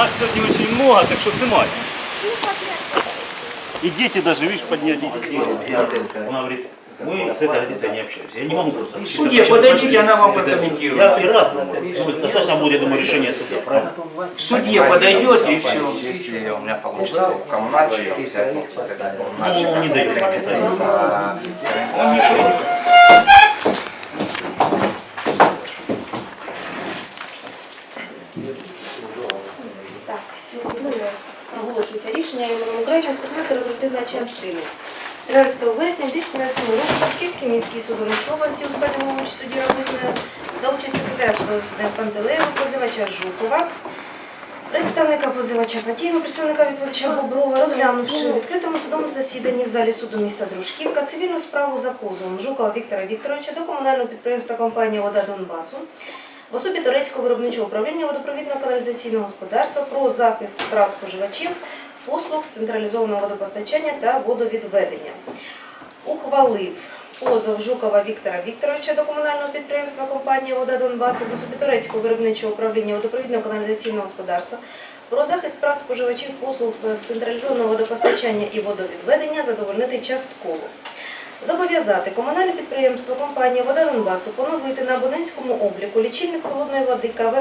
Нас сегодня очень много, так что снимай. И дети даже, видишь, поднялись. Она говорит, мы с этой газетой не общаемся. Я не могу просто. Судья, подойдите, она вам прокомментирует. Я и рад. бы. Ну, Достаточно будет, я думаю, решение суда, правильно? Судья подойдете и все. Если у меня получится в коммунальщик взять, Ну, не дает комментарий. Результативна частина. 13 вересня 2017 року Башківський міський суд області у складі головуючого судді Рагузіна за участь секретаря засідання Пантелеєва, позивача Жукова, представника позивача Фатієва, представника відповідача Боброва, розглянувши в відкритому судовому засіданні в залі суду міста Дружківка цивільну справу за позовом Жукова Віктора Вікторовича до комунального підприємства компанії Вода Донбасу в особі Турецького виробничого управління водопровідного каналізаційного господарства про захист прав споживачів, послуг централізованого водопостачання та водовідведення. Ухвалив позов Жукова Віктора Вікторовича до комунального підприємства компанії Вода Донбасу в особі виробничого управління водопровідного каналізаційного господарства про захист прав споживачів послуг з централізованого водопостачання і водовідведення задовольнити частково. Зобов'язати комунальне підприємство компанія Вода Донбасу поновити на абонентському обліку лічильник холодної води КВ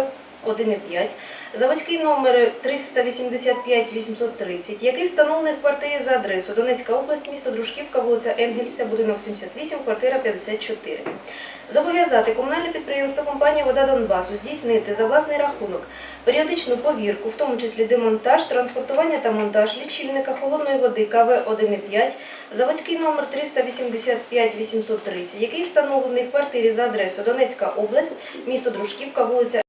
1,5, заводський номер 385 830, який встановлений в квартирі за адресою Донецька область, місто Дружківка, вулиця Енгельса, будинок 78, квартира 54. Зобов'язати комунальне підприємство компанія Вода Донбасу здійснити за власний рахунок періодичну повірку, в тому числі демонтаж, транспортування та монтаж лічильника холодної води КВ 1,5, заводський номер 385 830, який встановлений в квартирі за адресою Донецька область, місто Дружківка, вулиця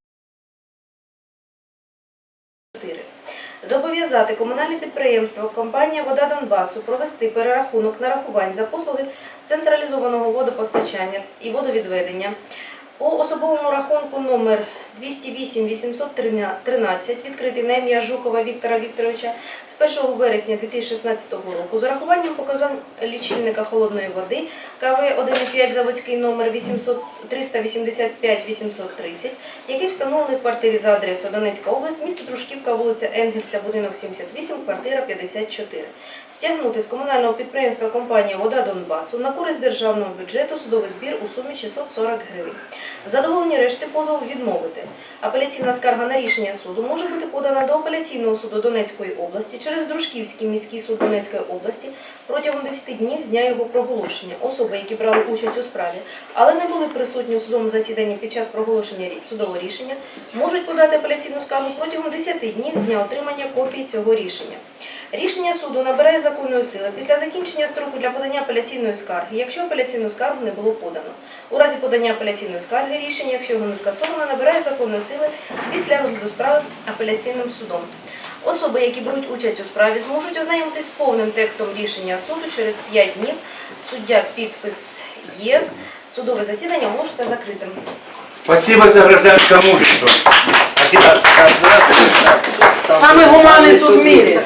Зобов'язати комунальне підприємство компанія Вода Донбасу провести перерахунок нарахувань за послуги з централізованого водопостачання і водовідведення по особовому рахунку номер 208 813, відкритий на ім'я Жукова Віктора Вікторовича з 1 вересня 2016 року з урахуванням показань лічильника холодної води КВ 1,5 заводський номер 800 385 830, який встановлений в квартирі за адресою Донецька область, місто Дружківка, вулиця Енгельса, будинок 78, квартира 54. Стягнути з комунального підприємства компанія Вода Донбасу на користь державного бюджету судовий збір у сумі 640 гривень. Задоволені решти позову відмовити. Апеляційна скарга на рішення суду може бути подана до апеляційного суду Донецької області через Дружківський міський суд Донецької області протягом 10 днів з дня його проголошення. Особи, які брали участь у справі, але не були присутні у судовому засіданні під час проголошення судового рішення, можуть подати апеляційну скаргу протягом 10 днів з дня отримання копії цього рішення. Рішення суду набирає законної сили після закінчення строку для подання апеляційної скарги, якщо апеляційну скаргу не було подано. У разі подання апеляційної скарги рішення, якщо його не скасовано, набирає законної сили після розгляду справи апеляційним судом. Особи, які беруть участь у справі, зможуть ознайомитись з повним текстом рішення суду через 5 днів. Суддя підпис є. Судове засідання оголошується закритим. Спасибо за гражданское мужество. Спасибо. Самый гуманный суд в мире.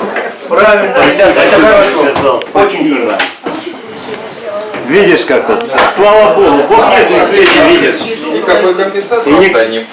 Правильно, ребята, это хорошо. Очень Спасибо. Видишь, как вот. Слава Богу, Бог есть на свете, видишь. Никакой компенсации И не-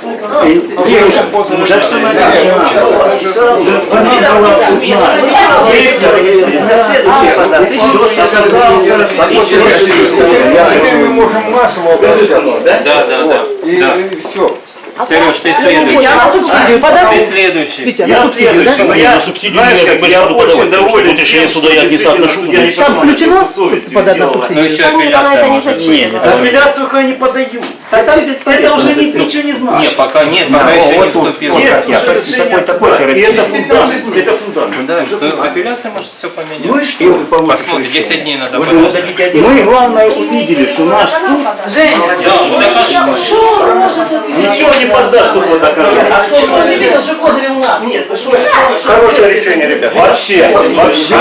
мы можем массово обращаться. Да, да, да. И все. А Сереж, ты следующий. Я на субсидию. Ты следующий. Петя, я на субсидию, следующий. Да? Я, на субсидию знаешь, как бы я буду подавать, доволен, потому что решение суда я не соотношу. Я не Там включено, что подать на субсидию? Ну еще апелляция. Нет, апелляцию хай не подают. А это уже ничего не ну, значит. Нет, пока нет, пока еще не вступило. Есть уже решение суда. И это фундамент. Это фундамент. Ну да, что апелляция может все поменять. Ну и что? Посмотрим, 10 дней надо подождать. Мы главное увидели, что наш суд... Женя, что может ничего не поддаст такая. А что, может, это же козырь у нас? Нет, вы что? Хорошее решение, ребят. Вообще, вообще.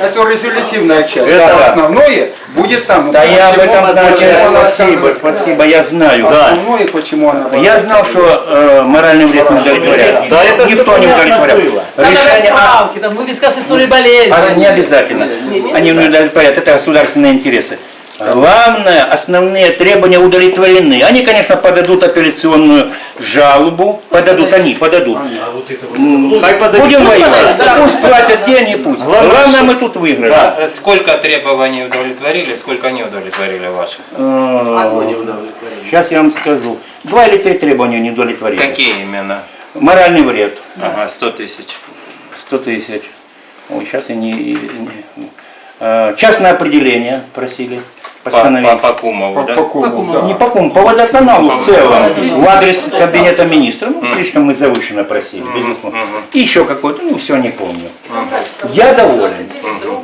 Это резолютивная часть. Это основное будет там. Да я об этом знаю, спасибо, спасибо, я знаю, да. Основное, почему она... Я знал, что э, моральный вред не удовлетворяет. Да, это Никто не удовлетворял. Решение а, там вывеска с историей болезни. а, не обязательно. Они не удовлетворяют, это государственные интересы. Главное, основные требования удовлетворены. Они, конечно, подадут апелляционную жалобу, подадут они, подадут. А вот это вот. М, Хай подадут. Будем воевать. Пусть платят деньги, пусть. Главное, мы тут выиграли. Да. А Сколько требований удовлетворили, сколько не удовлетворили ваших? Сейчас я вам скажу. Два или три требования не удовлетворили. Какие именно? Моральный вред. Ага, 100 тысяч. 100 тысяч. Ой, сейчас я не... не- э, Частное определение просили По, постановить. по, по Кумову, да? По куму, да. Не по кому, по водоканалу в целом, в адрес кабинета министра. Ну, слишком мы завышенно просили, безусловно. И еще какой-то, ну, все не помню. Я доволен.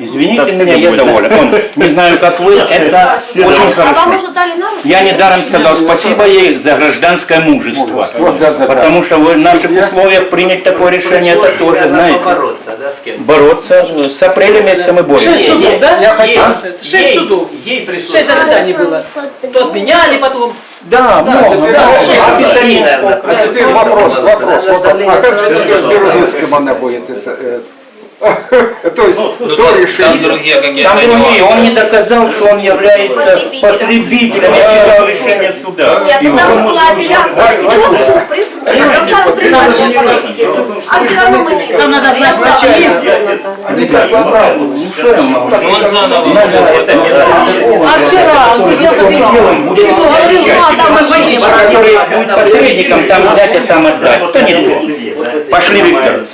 Извините меня, я доволен. Он, не знаю, как вы, это очень А вам хорошо. уже дали на руки? Я недаром сказал спасибо ей за гражданское мужество. Да, да, да. Потому что в наших условиях принять такое решение, это тоже, знаете, бороться, да, с кем? бороться. С апреля месяца мы боремся. Шесть судов, да? Я хочу... Шесть судов. Ей пришлось. Шесть заседаний было. То отменяли потом. Да, много, да, описание. А теперь вопрос, вопрос. А как же с Березовским она будет? э, э, То есть, Ну, то там, там решение... другие какие-то Там другие, он не нюансы. доказал, что он является потребителем, я читал решение суда. Нет, И ну там же он- была апелляция, идет суд, приз- доставил признание потребителю. А все равно мы не... Там надо знать сначала. Они как бы оправдываются. Ну? Ну, он заново уже это делать. А вчера он сидел за Делаем, будем Ну, говорил, ну, а там мы боимся. который будет посредником, там взять, а там отдать. То не то. Пошли, Виктор. До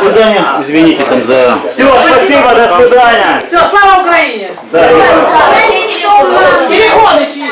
свидания. Извините там за... Все, спасибо, до свидания. Все, слава Украине! Да. Переходы чьи?